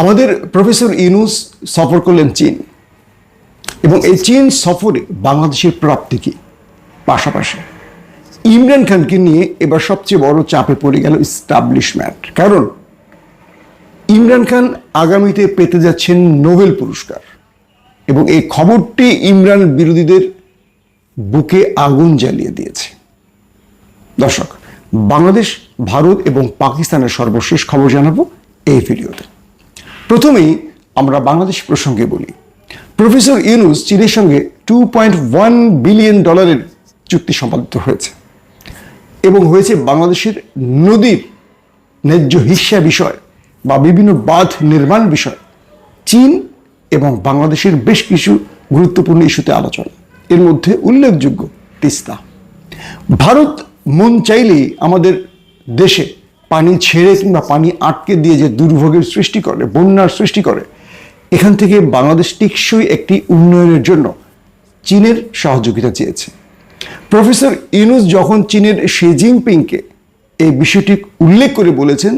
আমাদের প্রফেসর ইউনুস সফর করলেন চীন। এবং এই চীন সফরে বাংলাদেশের প্রাপ্তি কি? পাশাপাশি ইমরান খানকে নিয়ে এবার সবচেয়ে বড় চাপে পড়ে গেল ইস্টাবলিশমেন্ট কারণ ইমরান খান আগামীতে পেতে যাচ্ছেন নোবেল পুরস্কার। এবং এই খবরটি ইমরান বিরোধীদের বুকে আগুন জ্বালিয়ে দিয়েছে। দর্শক, বাংলাদেশ, ভারত এবং পাকিস্তানের সর্বশেষ খবর জানাব এই ভিডিওতে। প্রথমেই আমরা বাংলাদেশ প্রসঙ্গে বলি। প্রফেসর ইউনুস চীনের সঙ্গে টু পয়েন্ট ওয়ান বিলিয়ন ডলারের চুক্তি সম্পাদিত হয়েছে এবং হয়েছে বাংলাদেশের নদীর ন্যায্য হিস্যা বিষয় বা বিভিন্ন বাঁধ নির্মাণ বিষয়। চীন এবং বাংলাদেশের বেশ কিছু গুরুত্বপূর্ণ ইস্যুতে আলোচনা। এর মধ্যে উল্লেখযোগ্য তিস্তা। ভারত মন চাইলেই আমাদের দেশে পানি ছেড়ে কিংবা পানি আটকে দিয়ে যে দুর্ভোগের সৃষ্টি করে, বন্যার সৃষ্টি করে, এখান থেকে বাংলাদেশ টিকসই একটি উন্নয়নের জন্য চীনের সহযোগিতা চেয়েছে। প্রফেসর ইউনুস যখন চীনের শি জিনপিংকে এই বিষয়টি উল্লেখ করে বলেছেন,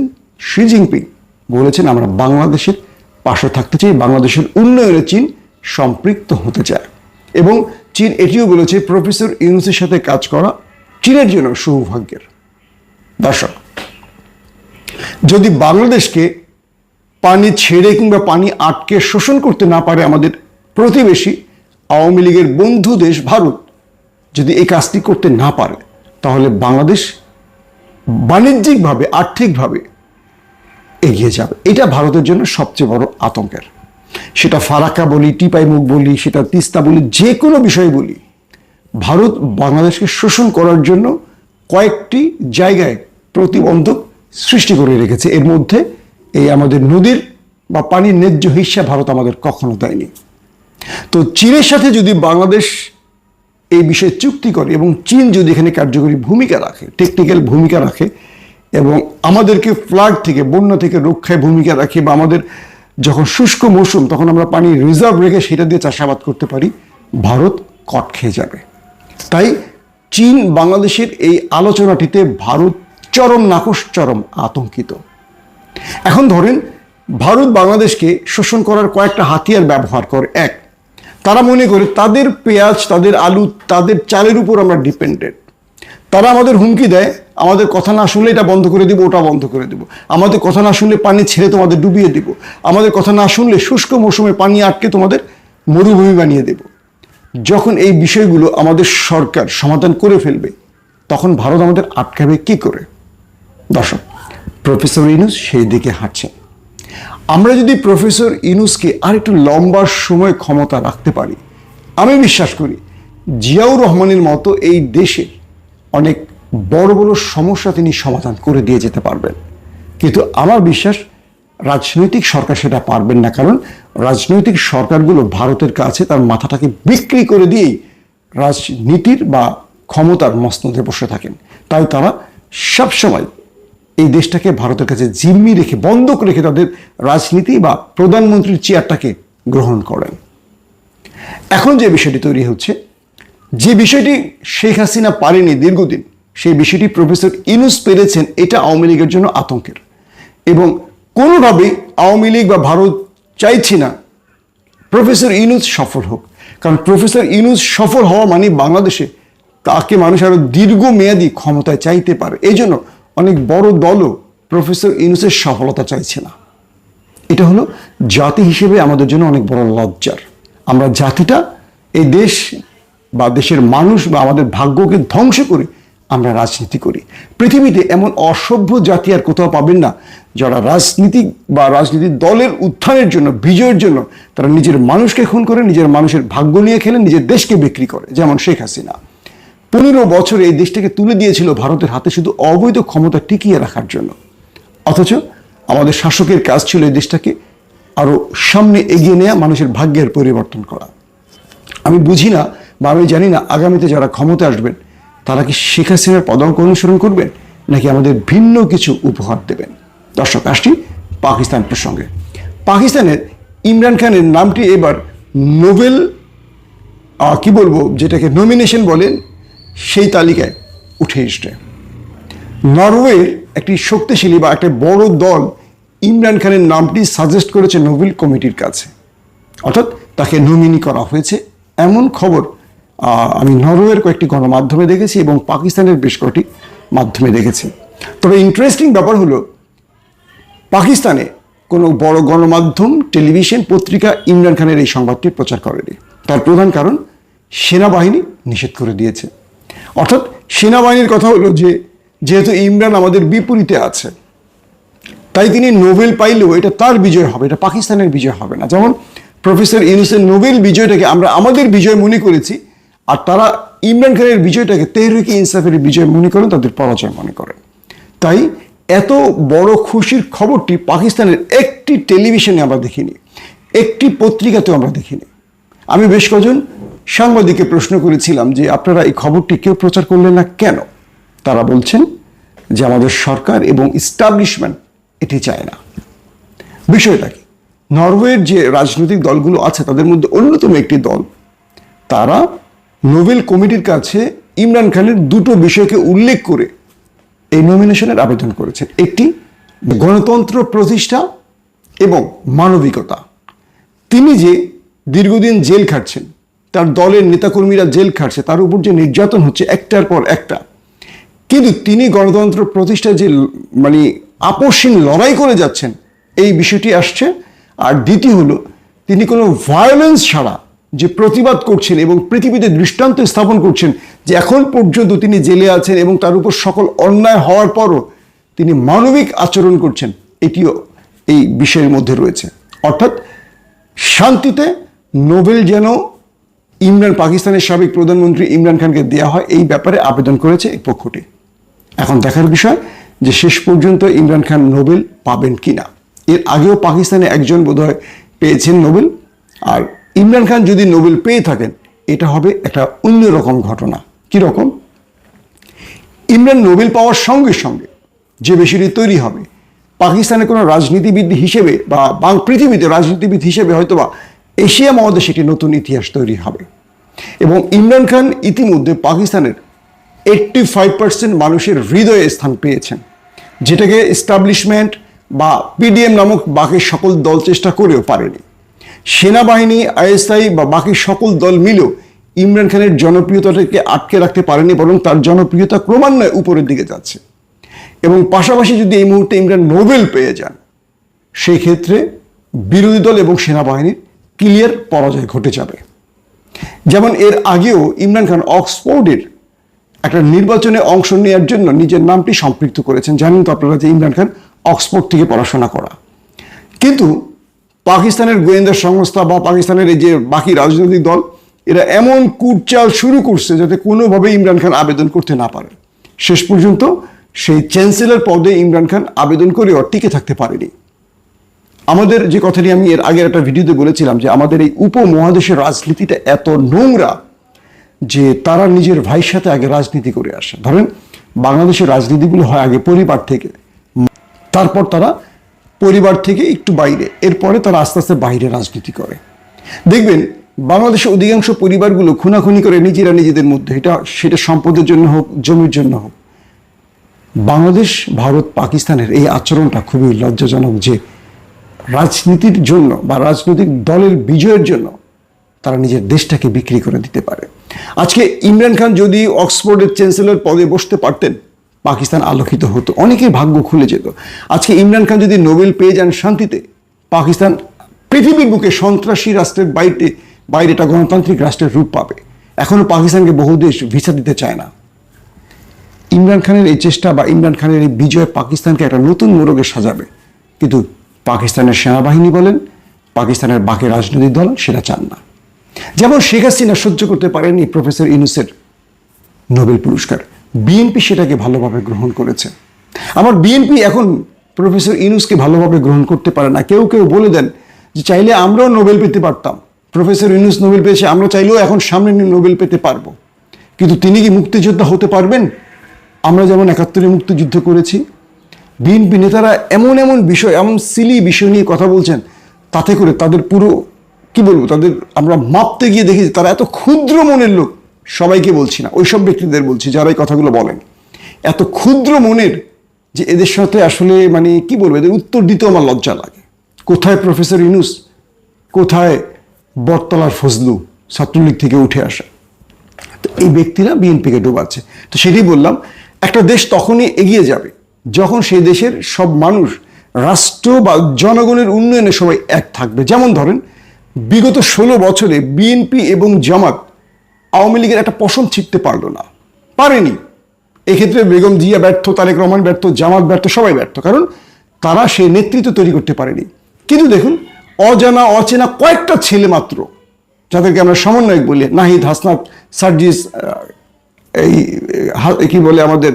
শি জিনপিং বলেছেন, আমরা বাংলাদেশের পাশে থাকতে চাই, বাংলাদেশের উন্নয়নে চীন সম্পৃক্ত হতে চায়। এবং চীন এটিও বলেছে, প্রফেসর ইউনুসের সাথে কাজ করা চীনের জন্য সৌভাগ্যের দর্শক। যদি বাংলাদেশকে পানি ছেড়ে কিংবা পানি আটকে শোষণ করতে না পারে আমাদের প্রতিবেশী আওয়ামী লীগের বন্ধু দেশ ভারত, যদি এই কাজটি করতে না পারে, তাহলে বাংলাদেশ বাণিজ্যিকভাবে, আর্থিকভাবে এগিয়ে যাবে। এটা ভারতের জন্য সবচেয়ে বড় আতঙ্কের। সেটা ফারাক্কা বলি, টিপাই মুখ বলি, সেটা তিস্তা বলি, যে কোনো বিষয় বলি, ভারত বাংলাদেশকে শোষণ করার জন্য কয়েকটি জায়গায় প্রতিবন্ধক সৃষ্টি করে রেখেছে। এর মধ্যে এই আমাদের নদীর বা পানির ন্যায্য হিস্যা ভারত আমাদের কখনো দেয়নি। তো চীনের সাথে যদি বাংলাদেশ এই বিষয়ে চুক্তি করে এবং চীন যদি এখানে কার্যকরী ভূমিকা রাখে টেকনিক্যাল ভূমিকা রাখে এবং আমাদেরকে ফ্লাড থেকে, বন্যা থেকে রক্ষায় ভূমিকা রাখে বা আমাদের যখন শুষ্ক মৌসুম, তখন আমরা পানি রিজার্ভ রেখে সেটা দিয়ে চাষাবাদ করতে পারি, ভারত কট খেয়ে যাবে। তাই চীন বাংলাদেশের এই আলোচনাটিতে ভারত চরম নাকশ চরম আতঙ্কিত। এখন ধরেন, ভারত বাংলাদেশকে শোষণ করার কয়েকটা হাতিয়ার ব্যবহার করে। এক, তারা মনে করে তাদের পেঁয়াজ, তাদের আলু, তাদের চালের উপর আমরা ডিপেন্ডেন্ট। তারা আমাদের হুমকি দেয়, আমাদের কথা না শুনলে এটা বন্ধ করে দিব, ওটা বন্ধ করে দিব। আমাদের কথা না শুনলে পানি ছেড়ে তোমাদের ডুবিয়ে দিব। আমাদের কথা না শুনলে শুষ্ক মৌসুমে পানি আটকে তোমাদের মরুভূমি বানিয়ে দেব। যখন এই বিষয়গুলো আমাদের সরকার সমাধান করে ফেলবে, তখন ভারত আমাদের আটকাবে কি করে? দর্শক, প্রফেসর ইনুস সেই দিকে হাঁটছেন। আমরা যদি প্রফেসর ইনুসকে আর একটু লম্বা সময় ক্ষমতা রাখতে পারি, আমি বিশ্বাস করি জিয়াউর রহমানের মতো এই দেশে অনেক বড় বড় সমস্যা তিনি সমাধান করে দিয়ে যেতে পারবেন। কিন্তু আমার বিশ্বাস রাজনৈতিক সরকার সেটা পারবেন না, কারণ রাজনৈতিক সরকারগুলো ভারতের কাছে তার মাথাটাকে বিক্রি করে দিয়েই রাজনীতির বা ক্ষমতার মসনদে বসে থাকেন। তাই তারা সবসময় এই দেশটাকে ভারতের কাছে জিম্মি রেখে, বন্ধক রেখে তাদের রাজনীতি বা প্রধানমন্ত্রীর চেয়ারটাকে গ্রহণ করেন। এখন যে বিষয়টি তৈরি হচ্ছে, যে বিষয়টি শেখ হাসিনা পারেনি দীর্ঘদিন, সেই বিষয়টি প্রফেসর ইনুস পেরেছেন, এটা আওয়ামী লীগের জন্য আতঙ্কের। এবং কোনোভাবেই আওয়ামী লীগ বা ভারত চাইছি না প্রফেসর ইনুস সফল হোক। কারণ প্রফেসর ইনুস সফল হওয়া মানে বাংলাদেশে তাকে মানুষ আরও দীর্ঘমেয়াদী ক্ষমতায় চাইতে পারে। এই জন্য অনেক বড় দলও প্রফেসর ইনুসের সফলতা চাইছে না। এটা হলো জাতি হিসেবে আমাদের জন্য অনেক বড় লজ্জার। আমরা জাতিটা এই দেশ বা দেশের মানুষ বা আমাদের ভাগ্যকে ধ্বংস করে আমরা রাজনীতি করি। পৃথিবীতে এমন অসভ্য জাতি আর কোথাও পাবেন না যারা রাজনীতি বা রাজনীতির দলের উত্থানের জন্য, বিজয়ের জন্য তারা নিজের মানুষকে খুন করে, নিজের মানুষের ভাগ্য নিয়ে খেলে, নিজের দেশকে বিক্রি করে, যেমন শেখ হাসিনা। পনেরো বছর এই দেশটাকে তুলে দিয়েছিল ভারতের হাতে শুধু অবৈধ ক্ষমতা টিকিয়ে রাখার জন্য। অথচ আমাদের শাসকের কাজ ছিল এই দেশটাকে আরও সামনে এগিয়ে নেওয়া মানুষের ভাগ্যের পরিবর্তন করা। আমি বুঝি না বা আমি জানি না আগামীতে যারা ক্ষমতা আসবেন, তারা কি শেখ হাসিনার পদাঙ্ক অনুসরণ করবেন, নাকি আমাদের ভিন্ন কিছু উপহার দেবেন? দর্শক, আসছি পাকিস্তান প্রসঙ্গে। পাকিস্তানের ইমরান খানের নামটি এবার নোবেল কি বলব, যেটাকে নমিনেশন বলেন সেই তালিকায় উঠে এসছে। নরওয়ের একটি শক্তিশালী বা একটা বড় দল ইমরান খানের নামটি সাজেস্ট করেছে নোবেল কমিটির কাছে। অর্থাৎ তাকে নমিনি করা হয়েছে। এমন খবর আমি নরওয়ের কয়েকটি গণমাধ্যমে দেখেছি এবং পাকিস্তানের বেশ কয়েকটি মাধ্যমে দেখেছি। তবে ইন্টারেস্টিং ব্যাপার হলো, পাকিস্তানে কোনো বড় গণমাধ্যম টেলিভিশন পত্রিকা ইমরান খানের এই সংবাদটি প্রচার করেনি। তার প্রধান কারণ, সেনাবাহিনী নিষেধ করে দিয়েছে। অর্থাৎ সেনাবাহিনীর কথা হলো যে, যেহেতু ইমরান আমাদের বিপরীতে আছে, তাই তিনি নোবেল পাইলেও এটা তার বিজয় হবে, এটা পাকিস্তানের বিজয় হবে না। যেমন প্রফেসর ইউনুসের নোবেল বিজয়টাকে আমরা আমাদের বিজয় মনে করেছি, আর তারা ইমরান খানের বিজয়টাকে তেহরিকে ইনসাফের বিজয় মনে করেন, তাদের পরাজয় মনে করেন। তাই এত বড় খুশির খবরটি পাকিস্তানের একটি টেলিভিশনে আমরা দেখিনি, একটি পত্রিকাতেও আমরা দেখিনি। আমি বেশ কজন সাংবাদিককে প্রশ্ন করেছিলাম যে আপনারা এই খবরটি কেউ প্রচার করলেন না কেন? তারা বলছেন যে আমাদের সরকার এবং ইস্টাবলিশমেন্ট এটি চায় না। বিষয়টা কি? নরওয়ের যে রাজনৈতিক দলগুলো আছে, তাদের মধ্যে অন্যতম একটি দল, তারা নোবেল কমিটির কাছে ইমরান খানের দুটো বিষয়কে উল্লেখ করে এই নমিনেশনের আবেদন করেছেন একটি গণতন্ত্র প্রতিষ্ঠা এবং মানবিকতা। তিনি যে দীর্ঘদিন জেল খাটছেন। তার দলের নেতাকর্মীরা জেল খাটছে। তার উপর যে নির্যাতন হচ্ছে একটার পর একটা। কিন্তু তিনি গণতন্ত্র প্রতিষ্ঠায় যে মানে আপসহীন লড়াই করে যাচ্ছেন, এই বিষয়টি আসছে। আর দ্বিতীয় হলো, তিনি কোনো ভায়োলেন্স ছাড়া যে প্রতিবাদ করছেন এবং পৃথিবীতে দৃষ্টান্ত স্থাপন করছেন, যে এখন পর্যন্ত তিনি জেলে আছেন এবং তার উপর সকল অন্যায় হওয়ার পরও তিনি মানবিক আচরণ করছেন, এটিও এই বিষয়ের মধ্যে রয়েছে। অর্থাৎ শান্তিতে নোবেল যেন ইমরান পাকিস্তানের সাবেক প্রধানমন্ত্রী ইমরান খানকে দেওয়া হয়, এই ব্যাপারে আবেদন করেছে এই পক্ষটি। এখন দেখার বিষয় যে শেষ পর্যন্ত ইমরান খান নোবেল পাবেন কিনা। এর আগেও পাকিস্তানে একজন বোধহয় পেয়েছেন নোবেল, আর ইমরান খান যদি নোবেল পেয়ে থাকেন, এটা হবে একটা অন্যরকম ঘটনা। কীরকম ইমরান নোবেল পাওয়ার সঙ্গে সঙ্গে যে বিষয়টি তৈরি হবে, পাকিস্তানের কোনো রাজনীতিবিদ হিসেবে বা পৃথিবীতে রাজনীতিবিদ হিসেবে হয়তোবা এশিয়া মহাদেশে একটি নতুন ইতিহাস তৈরি হবে। এবং ইমরান খান ইতিমধ্যে পাকিস্তানের এইট্টি ফাইভ পার্সেন্ট মানুষের হৃদয়ে স্থান পেয়েছেন। যেটাকে এস্টাবলিশমেন্ট বা পিডিএম নামক বাকি সকল দল চেষ্টা করেও পারেনি। সেনাবাহিনী, আইএসআই বা বাকি সকল দল মিলেও ইমরান খানের জনপ্রিয়তাটাকে আটকে রাখতে পারেনি, বরং তার জনপ্রিয়তা ক্রমান্বয়ে উপরের দিকে যাচ্ছে। এবং পাশাপাশি যদি এই মুহূর্তে ইমরান নোবেল পেয়ে যান, সেই ক্ষেত্রে বিরোধী দল এবং সেনাবাহিনীর ক্লিয়ার পরাজয় ঘটে যাবে। যেমন এর আগেও ইমরান খান অক্সফোর্ডের একটা নির্বাচনে অংশ নেওয়ার জন্য নিজের নামটি সম্পৃক্ত করেছেন। জানেন তো আপনারা যে ইমরান খান অক্সফোর্ড থেকে পড়াশোনা করা। কিন্তু পাকিস্তানের গোয়েন্দা সংস্থা বা পাকিস্তানের এই যে বাকি রাজনৈতিক দল, এরা এমন কুটচাল শুরু করছে যাতে কোনোভাবে ইমরান খান আবেদন করতে না পারে। শেষ পর্যন্ত সেই চ্যান্সেলর পদে ইমরান খান আবেদন করেও টিকে থাকতে পারেনি। আমাদের যে কথাটি আমি এর আগের একটা ভিডিওতে বলেছিলাম যে আমাদের এই উপমহাদেশের রাজনীতিটা এত নোংরা যে তারা নিজের ভাইয়ের সাথে আগে রাজনীতি করে আসে। ধরেন, বাংলাদেশের রাজনীতিগুলো হয় আগে পরিবার থেকে। তারপর তারা পরিবার থেকে একটু বাইরে, এরপরে তারা আস্তে আস্তে বাইরে রাজনীতি করে। দেখবেন, বাংলাদেশের অধিকাংশ পরিবারগুলো খুনাখুনি করে নিজেরা নিজেদের মধ্যে। এটা, সেটা সম্পদের জন্য হোক, জমির জন্য হোক। বাংলাদেশ, ভারত, পাকিস্তানের এই আচরণটা খুবই লজ্জাজনক যে রাজনীতির জন্য বা রাজনৈতিক দলের বিজয়ের জন্য তারা নিজের দেশটাকে বিক্রি করে দিতে পারে। আজকে ইমরান খান যদি অক্সফোর্ডের চ্যান্সেলর পদে বসতে পারতেন, পাকিস্তান আলোকিত হতো, অনেকের ভাগ্য খুলে যেত। আজকে ইমরান খান যদি নোবেল পেয়ে যান শান্তিতে, পাকিস্তান পৃথিবীর বুকে সন্ত্রাসী রাষ্ট্রের বাইরে বাইরে একটা গণতান্ত্রিক রাষ্ট্রের রূপ পাবে। এখনও পাকিস্তানকে বহু দেশ ভিসা দিতে চায় না। ইমরান খানের এই চেষ্টা বা ইমরান খানের এই বিজয় পাকিস্তানকে একটা নতুন মোড়কে সাজাবে। কিন্তু পাকিস্তানের সেনাবাহিনী বলেন, পাকিস্তানের বাকি রাজনৈতিক দল সেটা চান না। যেমন শেখ হাসিনা সহ্য করতে পারেনি প্রফেসর ইনুসের নোবেল পুরস্কার। বিএনপি সেটাকে ভালোভাবে গ্রহণ করেছে। আমার বিএনপি এখন প্রফেসর ইনুসকে ভালোভাবে গ্রহণ করতে পারে না। কেউ কেউ বলে দেন যে চাইলে আমরাও নোবেল পেতে পারতাম। প্রফেসর ইনুস নোবেল পেয়েছে, আমরা চাইলেও এখন সামনে নিয়ে নোবেল পেতে পারব। কিন্তু তিনি কি মুক্তিযোদ্ধা হতে পারবেন? আমরা যেমন একাত্তরে মুক্তিযুদ্ধ করেছি বিএনপি নেতারা এমন এমন বিষয়, এমন সিলি বিষয় নিয়ে কথা বলছেন, তাতে করে তাদের পুরো, কি বলব, তাদের আমরা মাপতে গিয়ে দেখি তারা এত ক্ষুদ্র মনের লোক, সবাইকে বলছি না, ওইসব ব্যক্তিদের বলছি যারা এই কথাগুলো বলেন। এত ক্ষুদ্র মনের যে এদের সাথে আসলে মানে কি বলব, এদের উত্তর দিতেও আমার লজ্জা লাগে। কোথায় প্রফেসর ইনুস কোথায় বটতলার ফজলু ছাত্রলীগ থেকে উঠে আসা। তো এই ব্যক্তিরা বিএনপিকে ডোবাচ্ছে। তো সেটাই বললাম, একটা দেশ তখনই এগিয়ে যাবে। যখন সেই দেশের সব মানুষ রাষ্ট্র বা জনগণের উন্নয়নের সময় এক থাকবে, যেমন ধরেন বিগত ষোলো বছরে বিএনপি এবং জামাত আওয়ামী লীগের একটা পশম ছিটতে পারল না, পারেনি। এক্ষেত্রে বেগম জিয়া ব্যর্থ, তারেক রহমান ব্যর্থ, জামাত ব্যর্থ, সবাই ব্যর্থ, কারণ তারা সেই নেতৃত্ব তৈরি করতে পারেনি। কিন্তু দেখুন, অজানা, অচেনা কয়েকটা ছেলে মাত্র, যাদেরকে আমরা সমন্বয়ক বলি, নাহিদ হাসনাত, সার্জিস এই, কি বলে আমাদের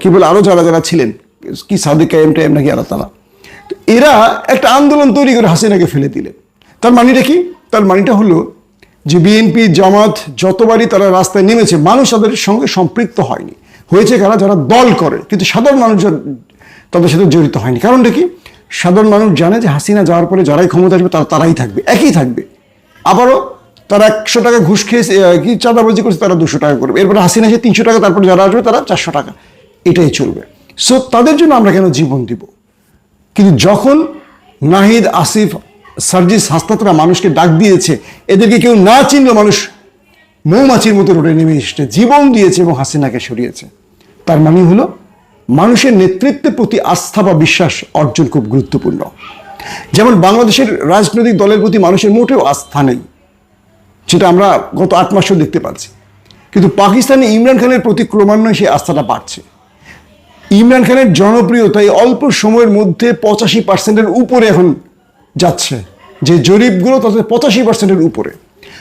কি বলে, আরও যারা যারা ছিলেন, কি সাদিক, এম টাইম নাকি আরও তারা তো এরা একটা আন্দোলন তৈরি করে হাসিনাকে ফেলে দিলেন। তার মানিটা কি? তার মানিটা হলো যে বিএনপি জামাত, যতবারই তারা রাস্তায় নেমেছে, মানুষ তাদের সঙ্গে সম্পৃক্ত হয়নি। হয়েছে কারা? যারা দল করে, কিন্তু সাধারণ মানুষ তাদের সাথে জড়িত হয়নি। কারণটা কি? সাধারণ মানুষ জানে যে হাসিনা যাওয়ার পরে যারাই ক্ষমতা আসবে, তারা, তারাই থাকবে, একই থাকবে। আবারও তারা একশো টাকা ঘুষ খেয়েছে কি চাঁদাবাজি করছে তারা দুশো টাকা করবে। এরপরে হাসিনা এসে তিনশো টাকা তারপরে যারা আসবে তারা চারশো টাকা। এটাই চলবে। সো তাদের জন্য আমরা কেন জীবন দিব? কিন্তু যখন নাহিদ, আসিফ, সার্জিস, হাসনাতরা মানুষকে ডাক দিয়েছে, এদেরকে কেউ না চিনলে মানুষ মৌমাছির মতো রোডে নেমে এসছে, জীবন দিয়েছে এবং হাসিনাকে সরিয়েছে। তার মানে হলো, মানুষের নেতৃত্বের প্রতি আস্থা বা বিশ্বাস অর্জন খুব গুরুত্বপূর্ণ। যেমন বাংলাদেশের রাজনৈতিক দলের প্রতি মানুষের মোটেও আস্থা নেই। যেটা আমরা গত আট মাসেও দেখতে পাচ্ছি। কিন্তু পাকিস্তানে ইমরান খানের প্রতি ক্রমান্বয়ে সেই আস্থাটা বাড়ছে। ইমরান খানের জনপ্রিয়তা এই অল্প সময়ের মধ্যে পঁচাশি পার্সেন্টের উপরে এখন যাচ্ছে। যে জরিপগুলো তাতে পঁচাশি পার্সেন্টের উপরে।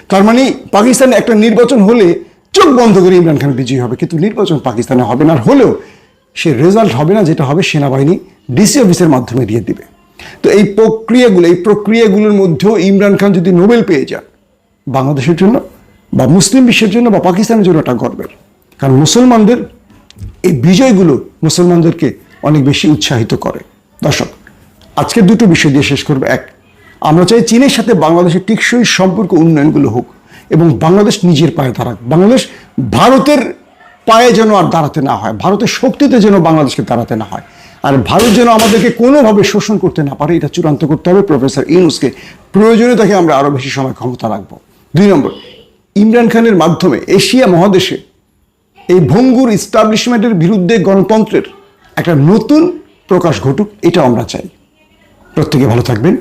তার মানে পাকিস্তানে একটা নির্বাচন হলে চোখ বন্ধ করে ইমরান খান বিজয়ী হবে। কিন্তু নির্বাচন পাকিস্তানে হবে না হলেও সে রেজাল্ট হবে না, যেটা হবে সেনাবাহিনী ডিসি অফিসের মাধ্যমে দিয়ে দিবে। তো এই প্রক্রিয়াগুলো, এই প্রক্রিয়াগুলোর মধ্যেও ইমরান খান যদি নোবেল পেয়ে যান বাংলাদেশের জন্য বা মুসলিম বিশ্বের জন্য বা পাকিস্তানের জন্য এটা গর্বের। কারণ মুসলমানদের এই বিজয়গুলো মুসলমানদেরকে অনেক বেশি উৎসাহিত করে। দর্শক, আজকের দুটো বিষয় দিয়ে শেষ করবে। এক, আমরা চাই চীনের সাথে বাংলাদেশের টিকসই সম্পর্ক উন্নয়নগুলো হোক এবং বাংলাদেশ নিজের পায়ে দাঁড়াক। বাংলাদেশ ভারতের পায়ে যেন আর দাঁড়াতে না হয়, ভারতের শক্তিতে যেন বাংলাদেশকে দাঁড়াতে না হয়। আর ভারত যেন আমাদেরকে কোনোভাবে শোষণ করতে না পারে, এটা চূড়ান্ত করতে হবে। প্রফেসর ইউনুসকে প্রয়োজনে তাকে আমরা আরও বেশি সময় ক্ষমতা রাখব। দুই নম্বর, ইমরান খানের মাধ্যমে এশিয়া মহাদেশে এই ভঙ্গুর ইস্টাবলিশমেন্টের বিরুদ্ধে গণতন্ত্রের একটা নতুন প্রকাশ ঘটুক এটা আমরা চাই। প্রত্যেকে ভালো থাকবেন।